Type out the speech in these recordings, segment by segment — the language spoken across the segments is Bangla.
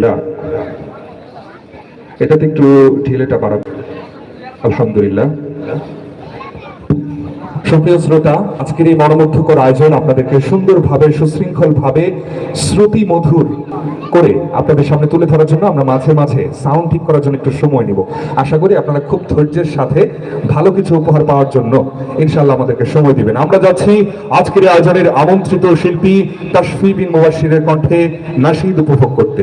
আলহামদুলিল্লাহ। এটাতে একটু ঢিলেটা বাড়াবো। আলহামদুলিল্লাহ। শ্রোতা, আজকের এই মনোমুগ্ধকর আয়োজন আপনাদেরকে সুন্দরভাবে সুশৃঙ্খল ভাবে শ্রুতি মধুর করে আপনাদের সামনে তুলে ধরার জন্য আমরা মাঝে মাঝে সাউন্ড ঠিক করার জন্য একটু সময় নিব। আশা করি আপনারা খুব ধৈর্যের সাথে ভালো কিছু উপহার পাওয়ার জন্য ইনশাল্লাহ আমাদেরকে সময় দিবেন। আমরা যাচ্ছি আজকের আয়োজনের আমন্ত্রিত শিল্পী তাশফি বিন মুবাশিরের কণ্ঠে নাশিদ উপভোগ করতে।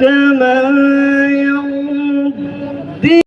كما يرضي